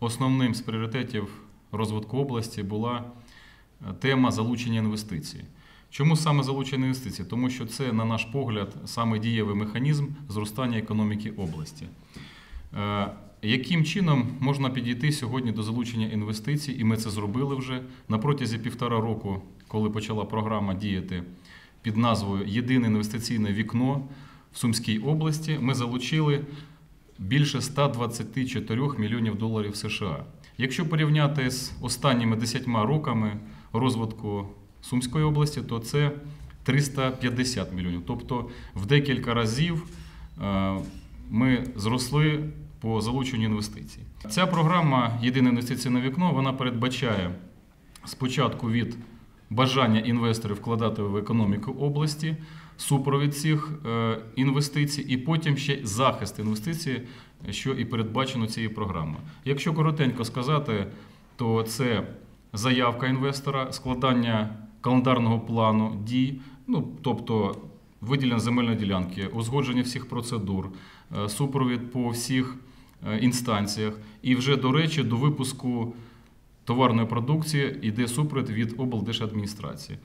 основним з пріоритетів розвитку області була е, тема залучення інвестицій. Чому саме залучення інвестицій? Тому що це, на наш погляд, саме дієвий механізм зростання економіки області. Е, Яким чином можна підійти сьогодні до залучення інвестицій, і ми це зробили вже на протязі півтора року, коли почала програма діяти під назвою Єдине інвестиційне вікно в Сумській області, ми залучили більше 124 мільйонів доларів США. Якщо порівняти з останніми 10 роками розвитку Сумської області, то це 350 мільйонів. Тобто в декілька разів е, ми зросли по залученню інвестицій. Ця програма Єдине інвестиційне вікно вона передбачає спочатку від бажання інвесторів вкладати в економіку області, супровід цих е, інвестицій, і потім ще захист інвестицій, що і передбачено цією програмою. Якщо коротенько сказати, то це заявка інвестора, складання календарного плану дій, ну тобто виділення земельної ділянки, узгодження всіх процедур, е, супровід по всіх е, інстанціях, і вже до речі, до випуску товарної продукції йде супровід від облдержадміністрації.